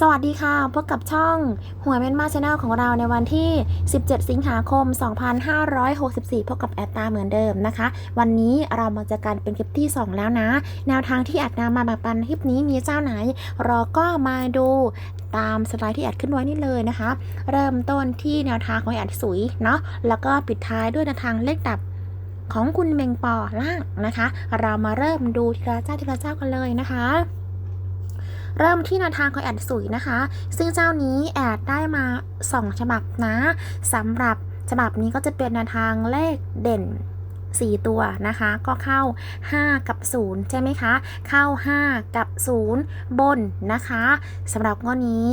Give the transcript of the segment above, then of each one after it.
สวัสดีค่ะพบกับช่องหัวเมนมาชาแนลของเราในวันที่ 17 สิงหาคม 2564 พบกับแอดตาเหมือนเดิมนะคะ วันนี้เรามาเจอกันเป็นคลิปที่ 2 แล้วนะ แนวทางที่แอดนำมาแบ่งปันคลิปนี้มีเจ้าไหน เราก็มาดูตามสไลด์ที่แอดขึ้นไว้นี่เลยนะคะ เริ่มต้นที่แนวทางของแอดสุยเนาะแล้วก็ปิดท้ายด้วยแนวทางเลขดับของคุณเมงปอล่างนะคะ เรามาเริ่มดูทีละเจ้าทีละเจ้ากันเลยนะคะ เริ่มที่แนวทางของแอดสุยนะคะ ซึ่งเจ้านี้แอดได้มา 2 ฉบับนะสำหรับฉบับนี้ก็จะเป็นแนวทางเลขเด่น 4 ตัวนะคะ ก็เข้า 5 กับ 0 ใช่ไหมคะ เข้า 5 กับ 0 บนนะคะสำหรับงวดนี้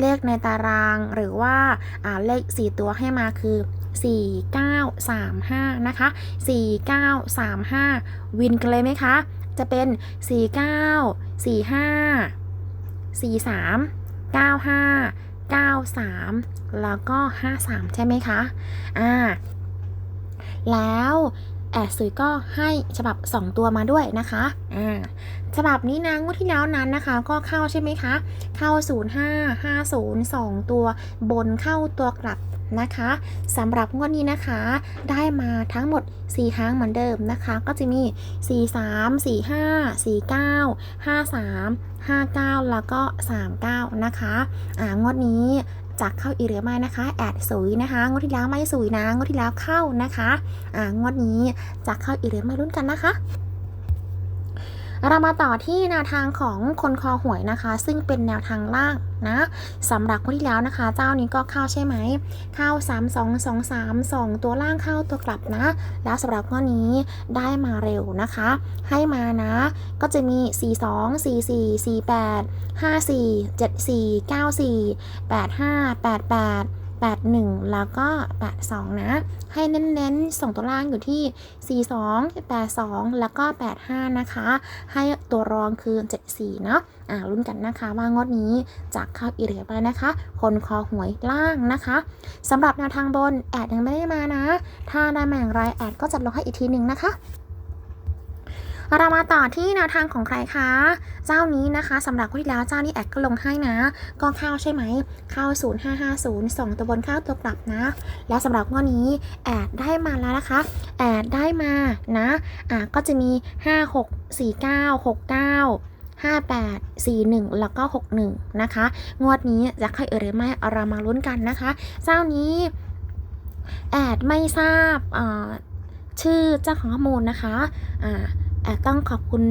เลขในตารางหรือว่าอ่าเลข 4 ตัวให้มาคือ4 9 3 5 นะคะ 4 9 3 5 วินกันเลยไหมคะ จะเป็น 49 45 43 95 93 แล้วก็ 53 ใช่ไหมคะ อ่า แล้วแอดสุยก็ให้ฉบับ 2 ตัวมาด้วยนะคะ อ่า ฉบับนี้นะงวดที่แล้วนั้นนะคะ ก็เข้าใช่ไหมคะ เข้า 05 50 2 ตัวบนเข้าตัวกลับนะคะสำหรับงวดนี้นะคะ ได้มาทั้งหมด 4 ครั้งเหมือนเดิมนะคะ ก็จะมี 43 45 49 53 59 แล้วก็ 39 นะคะอ่างวดนี้จะเข้าอีกหรือไม่นะคะแอดสุยนะคะงวดที่แล้วไม่สุยนะงวดที่แล้วเข้านะคะอ่างวดนี้จะเข้าอีกหรือไม่รุ่นกันนะคะ เรามาต่อที่แนวทางของคนคอหวยนะคะ ซึ่งเป็นแนวทางล่างนะสำหรับคนที่แล้วนะคะ เจ้านี้ก็เข้าใช่ไหม เข้า 3 2 2 3 2 ตัวล่างเข้าตัวกลับนะ แล้วสำหรับข้อนี้ได้มาเร็วนะคะ ให้มานะ ก็จะมี 4 2 4 4 4 8 5 4 7 4 9 4 8 5 8 8 81 แล้วก็ 82 นะ ให้เน้นๆ ส่งตัวล่างอยู่ที่ 42 82 แล้วก็ 85 นะคะ ให้ตัวรองคือ 74 เนาะอ่าลุ้นกันนะคะว่างวดนี้จะเข้าอีเรียไปนะคะ คนคอหวยล่างนะคะสำหรับแนวทางบน แอดยังไม่ได้มานะ ถ้าได้มาอย่างไรแอดก็จะลงให้อีกทีหนึ่งนะคะ เรามาต่อที่แนวทางของใครคะ เจ้านี้นะคะสำหรับคนที่แล้วเจ้านี้แอดก็ลงให้นะ ก็เข้าใช่ไหม เข้า 0550 2 ตัวบนเข้าตัวกลับนะ แล้วสำหรับงวดนี้แอดได้มาแล้วนะคะ แอดได้มานะ อะก็จะมี 5 6 4 9 6 9 58 41 แล้วก็ 61 นะคะ งวดนี้จะใครเอ่ยหรือไม่เรามาลุ้นกันนะคะ เจ้านี้แอดไม่ทราบอ่าชื่อเจ้าของข้อมูลนะคะ อ่า ต้องขอบคุณ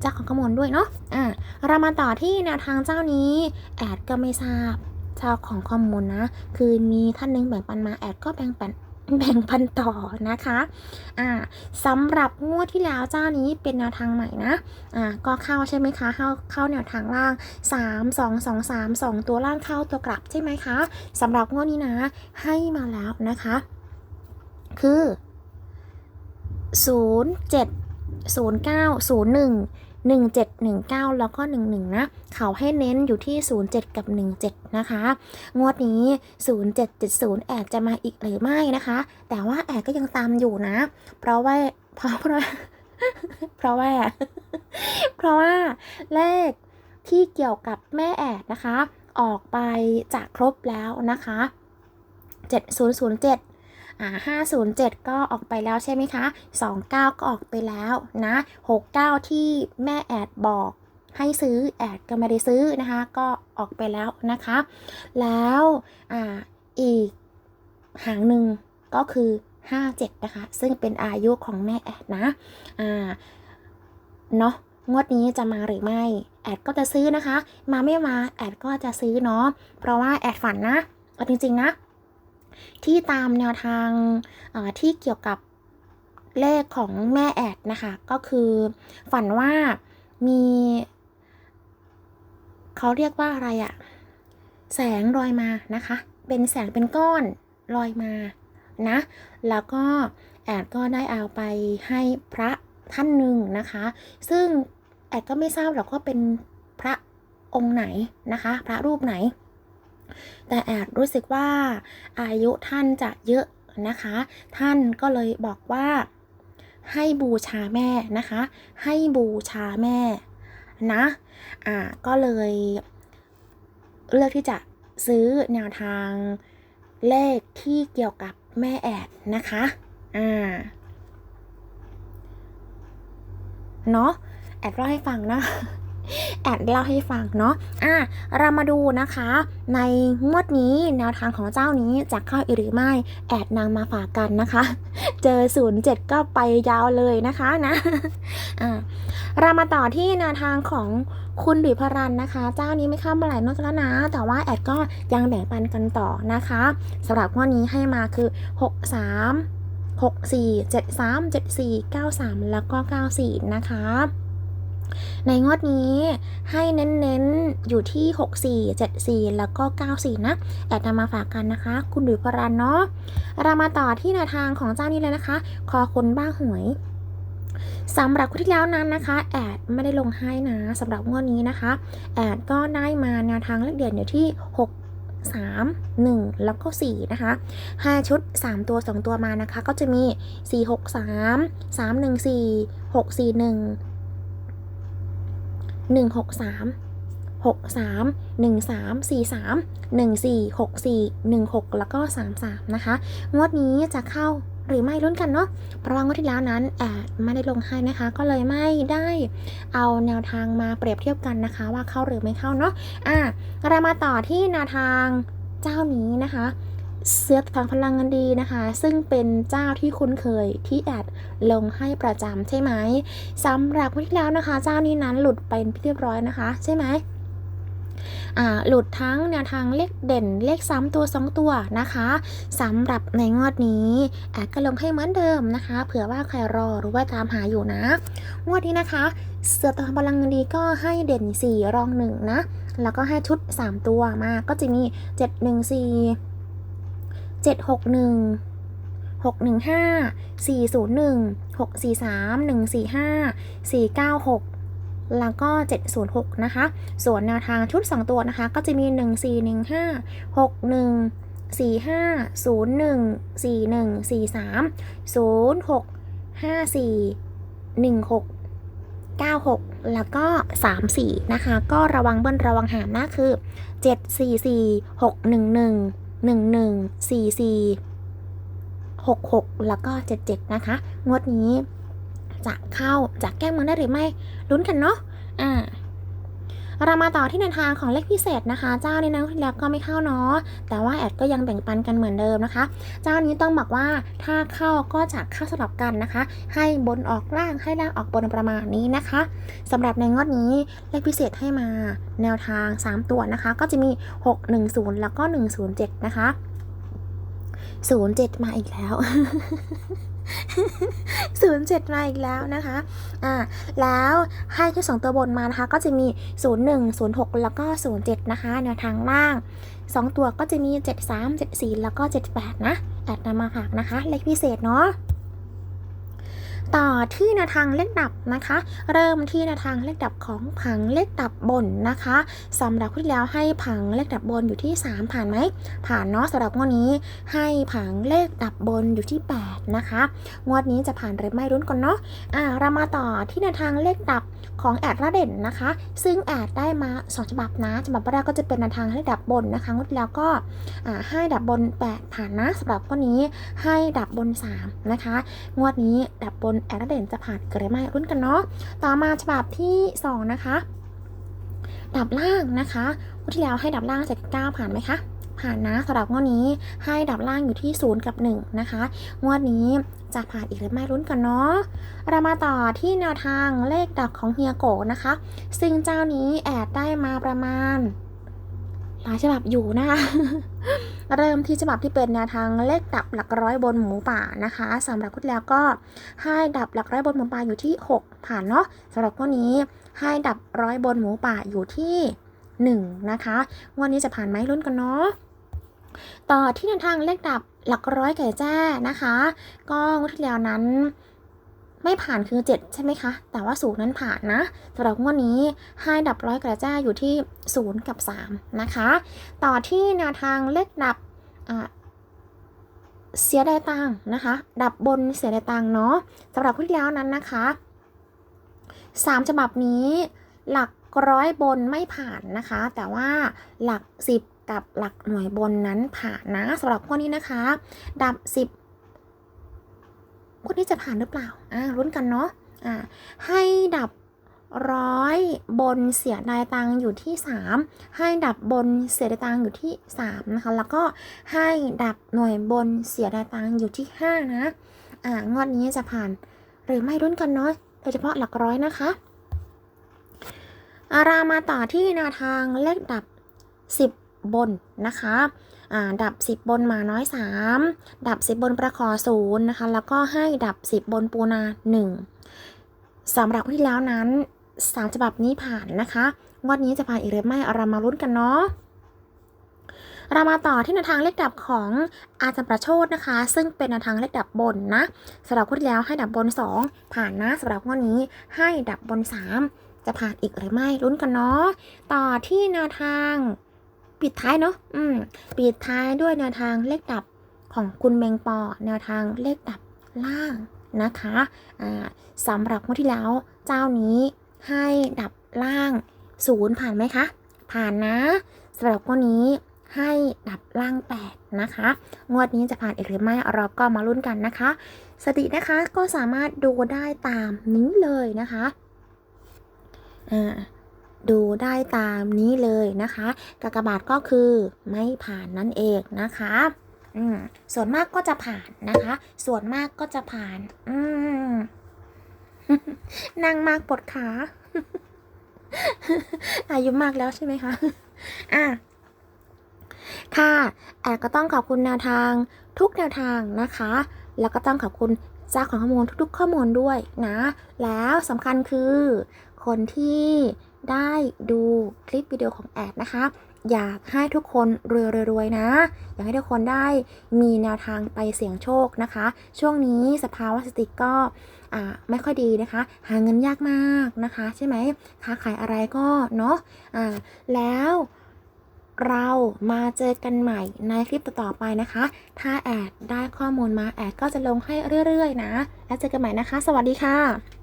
เจ้าของข้อมูลด้วยเนาะอ่าเรามาต่อที่แนวทางเจ้านี้ แอดก็ไม่ทราบเจ้าของข้อมูลนะ คือมีท่านหนึงแบ่งปันมาแอดก็แบ่งปันแบ่งปันต่อนะคะ อ่าสำหรับงวดที่แล้วเจ้านี้เป็นแนวทางใหม่นะ อ่า ก็เข้าใช่ไหมคะ เข้าเข้าแนวทางล่าง 3 2 2 3 2 ตัวล่างเข้าตัวกลับใช่ไหมคะสำหรับงวดนี้นะ ให้มาแล้วนะคะ คือ 0 7 0 9 0 1 1719 แล้วก็ 11 นะ เขาให้เน้นอยู่ที่ 07 กับ 17 นะคะ งวดนี้ 0770 แอดจะมาอีกหรือไม่นะคะ แต่ว่าแอดก็ยังตามอยู่นะ เพราะว่า เพราะเพราะเพราะว่า เพราะว่าเลขที่เกี่ยวกับแม่แอดนะคะ ออกไปจากครบแล้วนะคะ 7007 อ่า507 ก็ออกไปแล้วใช่ไหมคะ 29 ก็ออกไปแล้วนะ 69 ที่แม่แอดบอกให้ซื้อแอดก็ไม่ได้ซื้อนะคะ ก็ออกไปแล้วนะคะ แล้วอ่าอีกหางหนึ่งก็คือ 57 นะคะ ซึ่งเป็นอายุของแม่แอดนะอ่าเนาะงวดนี้จะมาหรือไม่ แอดก็จะซื้อนะคะ มาไม่มาแอดก็จะซื้อเนาะเพราะว่าแอดฝันนะเอาจริงๆนะ ที่ตามแนวทางที่เกี่ยวกับเลขของแม่แอดนะคะ ก็คือฝันว่ามีเขาเรียกว่าอะไรอะแสงลอยมานะคะ เป็นแสงเป็นก้อนลอยมานะ แล้วก็แอดก็ได้เอาไปให้พระท่านหนึ่งนะคะ ซึ่งแอดก็ไม่ทราบหรอกว่าเป็นพระองค์ไหนนะคะ พระรูปไหน แต่แอดรู้สึกว่าอายุท่านจะเยอะนะคะ ท่านก็เลยบอกว่าให้บูชาแม่นะคะ ให้บูชาแม่นะอ่าก็เลยเลือกที่จะซื้อแนวทางเลขที่เกี่ยวกับแม่แอดนะคะอ่าเนาะแอดเล่าให้ฟังนะ แอดเล่าให้ฟังเนาะ อะ เรามาดูนะคะ ในงวดนี้แนวทางของเจ้านี้จะเข้าอีกหรือไม่ แอดนางมาฝากกันนะคะ เจอ07ก็ไปยาวเลยนะคะนะ อะ เรามาต่อที่แนวทางของคุณดุยพรันนะคะ เจ้านี้ไม่เข้ามาหลายนวดแล้วนะ แต่ว่าแอดก็ยังแบ่งปันกันต่อนะคะสำหรับงวดนี้ให้มาคือ 6 3 6 4 7 3 7 4 9 3 แล้วก็ 94 นะคะ ในงวดนี้ให้เน้นๆอยู่ที่ 64 74 แล้วก็ 94 นะแอดนำมาฝากกันนะคะ คุณดุยพรันเนาะเรามาต่อที่แนวทางของเจ้านี้เลยนะคะ คอคนบ้าหวยสำหรับคนที่แล้วนั้นนะคะ แอดไม่ได้ลงให้นะสำหรับงวดนี้นะคะ แอดก็ได้มาแนวทางเลขเด่นอยู่ที่ 6 3 1 แล้วก็ 4 นะคะ 5 ชุด 3 ตัว 2 ตัวมานะคะ ก็จะมี 4 6 3 3 1 4 6 4 1 1 6 3 6 3 1 3 4 3 1 4 6 4 1 6 แล้วก็ 3 3 นะคะ งวดนี้จะเข้าหรือไม่ลุ้นกันเนาะ เพราะว่างวดที่แล้วนั้นแอดไม่ได้ลงให้นะคะ ก็เลยไม่ได้เอาแนวทางมาเปรียบเทียบกันนะคะ ว่าเข้าหรือไม่เข้าเนาะ อะเรามาต่อที่แนวทางเจ้านี้นะคะ เสื้อทางพลังงานดีนะคะ ซึ่งเป็นเจ้าที่คุ้นเคยที่แอดลงให้ประจำใช่ไหมสำหรับวันที่แล้วนะคะ เจ้านี้นั้นหลุดไปเป็นเรียบร้อยนะคะ ใช่ไหมหลุดทั้งแนวทางเลขเด่นเลขซ้ำตัว 2 ตัวนะคะสำหรับในงวดนี้ แอดก็ลงให้เหมือนเดิมนะคะ เผื่อว่าใครรอหรือว่าตามหาอยู่นะ งวดนี้นะคะ เสือตะพลังเงินดีก็ให้เด่น 4 รอง 1 นะ แล้วก็ให้ชุด 3 ตัวมาก็จะมี 7 1 4 7 6 1 6 1 5 4 0 1 6 4 3 1 4 5 4 9 6 แล้วก็ 706 นะคะ ส่วนแนวทางชุด 2 ตัวนะคะ ก็จะมี 1 4 1 5 6 1 4 5 0 1 4 1 4 3 0 6 5 4 1 6 96 แล้วก็ 34 นะคะ ก็ระวังเบิ้ลระวังหามนะคือ 744 611 1144 66 แล้วก็ 77 นะคะ งวดนี้จะเข้าจะแก้มือได้หรือไม่ ลุ้นกันเนาะอ่า เรามาต่อที่แนวทางของเลขพิเศษนะคะ เจ้านี้นะแล้วก็ไม่เข้าเนาะแต่ว่าแอดก็ยังแบ่งปันกันเหมือนเดิมนะคะ เจ้านี้ต้องบอกว่าถ้าเข้าก็จะเข้าสลับกันนะคะ ให้บนออกล่างให้ล่างออกบนประมาณนี้นะคะสำหรับในงวดนี้เลขพิเศษให้มาแนวทาง 3 ตัวนะคะ ก็จะมี 610 แล้วก็ 107 นะคะ 07 มาอีกแล้ว ศูนย์เจ็ดมาอีกแล้วนะคะ อ่า แล้วให้ทั้งสองตัวบนมานะคะ ก็จะมีศูนย์หนึ่งศูนย์หกแล้วก็ศูนย์เจ็ดนะคะแนวทางล่างสองตัวก็จะมีเจ็ดสามเจ็ดสี่แล้วก็เจ็ดแปดนะแอดนำมาฝากนะคะ เลขพิเศษเนาะ ต่อที่แนวทางเลขดับนะคะ เริ่มที่แนวทางเลขดับของผังเลขดับบนนะคะสำหรับที่แล้วให้ผังเลขดับบนอยู่ที่ 3 ผ่านไหมผ่านเนาะสำหรับงวดนี้ ให้ผังเลขดับบนอยู่ที่ 8 นะคะ งวดนี้จะผ่านหรือไม่รุ้นกันเนาะอ่าเรามาต่อที่แนวทางเลขดับของแอดระเด่นนะคะ ซึ่งแอดได้มา 2 ฉบับนะฉบับแรกก็จะเป็นแนวทางเลขดับบนนะคะงวดแล้วก็อ่าให้ดับบน 8 ผ่านนะสำหรับงวดนี้ให้ดับบน 3 นะคะ งวดนี้ดับบนแอดเด่นจะผ่านหรือไม่รุ้นกันเนาะ ต่อมาฉบับที่ 2 นะคะ ดับล่างนะคะงวดที่แล้วให้ดับล่าง79ผ่านไหมคะ ผ่านนะสำหรับงวดนี้ให้ดับล่างอยู่ที่ 0 กับ 1 นะคะ งวดนี้จะผ่านอีกหรือไม่รุ้นกันเนาะ เรามาต่อที่แนวทางเลขดับของเฮียโกนะคะ ซึ่งเจ้านี้แอดได้มาประมาณ หลายฉบับอยู่นะ เริ่มที่ฉบับที่เป็นแนวทางเลขดับหลักร้อยบนหมูป่านะคะสำหรับคุดแล้วก็ให้ดับหลักร้อยบนหมูป่าอยู่ที่ 6 ผ่านเนาะสำหรับวันนี้ให้ดับร้อยบนหมูป่าอยู่ที่ 1 นะคะงวันนี้จะผ่านไหมรุ่นกันเนาะต่อที่แนวทางเลขดับหลักร้อยไก่แจ้นะคะ ก็งวดที่แล้วนั้น ไม่ผ่านคือ 7 ใช่ไหมคะ แต่ว่าศูนย์นั้นผ่านนะสำหรับงวดนี้ให้ดับร้อยกระจ้าอยู่ที่ 0 กับ 3 นะคะ ต่อที่แนวทางเลขดับเสียดายตังนะคะ ดับบนเสียดายตังเนาะสำหรับที่แล้วนั้นนะคะ 3 ฉบับนี้หลักร้อยบนไม่ผ่านนะคะ แต่ว่าหลัก 10 กับหลักหน่วยบนนั้นผ่านนะสำหรับพวกนี้นะคะ ดับ 10 พวกนี้จะผ่านหรือเปล่า อ่ารุ้นกันเนาะ อ่า ให้ดับร้อยบนเสียดายตังค์อยู่ที่ 3 ให้ดับบนเสียดายตังค์อยู่ที่3นะคะ แล้วก็ให้ดับหน่วยบนเสียดายตังค์อยู่ที่ 5 นะ อ่างวดนี้จะผ่านหรือไม่รุ้นกันเนาะโดยเฉพาะหลักร้อยนะคะ อารามาต่อที่แนวทางเลขดับ 10 บนนะคะดับ 10 บนมาน้อย 3 ดับ 10 บนประคอศูนย์นะคะ แล้วก็ให้ดับ 10 บนปูนา 1สำหรับที่แล้วนั้น 3 ฉบับนี้ผ่านนะคะงวดนี้จะผ่านอีกหรือไม่เรามาลุ้นกันเนาะเรามาต่อที่แนวทางเลขดับของอาจารย์ประโชดนะคะ ซึ่งเป็นแนวทางเลขดับบนนะสำหรับคนที่แล้วให้ดับบน 2 ผ่านนะสำหรับงวดนี้ให้ดับบน 3 จะผ่านอีกหรือไม่ลุ้นกันเนาะต่อที่แนวทาง ปิดท้ายเนาะอืมปิดท้ายด้วยแนวทางเลขดับของคุณเมงปอ แนวทางเลขดับล่างนะคะอ่าสำหรับงวดที่แล้วเจ้านี้ให้ดับล่างศูนย์ผ่านไหมคะ ผ่านนะสำหรับงวดนี้ให้ดับล่าง 8 นะคะ งวดนี้จะผ่านอีกหรือไม่เราก็มาลุ้นกันนะคะ สตินะคะก็สามารถดูได้ตามนี้เลยนะคะ อ่า ดูได้ตามนี้เลยนะคะกากบาทก็คือไม่ผ่านนั่นเองนะคะอืมส่วนมากก็จะผ่านนะคะ ส่วนมากก็จะผ่าน อืมนั่งมากปวดขา อายุมากแล้วใช่ไหมคะ อะ ค่ะแอดก็ต้องขอบคุณแนวทางทุกแนวทางนะคะ แล้วก็ต้องขอบคุณเจ้าของข้อมูลทุกๆ ข้อมูลด้วยนะ แล้วสำคัญคือคนที่ ได้ดูคลิปวิดีโอของแอดนะคะ อยากให้ทุกคนรวยๆนะ อยากให้ทุกคนได้มีแนวทางไปเสี่ยงโชคนะคะ ช่วงนี้สภาวะเศรษฐกิจก็ไม่ค่อยดีนะคะ หาเงินยากมากนะคะ ใช่ไหมค้าขายอะไรก็เนาะอ่าแล้วเรามาเจอกันใหม่ในคลิปต่อๆไปนะคะ ถ้าแอดได้ข้อมูลมาแอดก็จะลงให้เรื่อยๆนะ แล้วเจอกันใหม่นะคะ สวัสดีค่ะ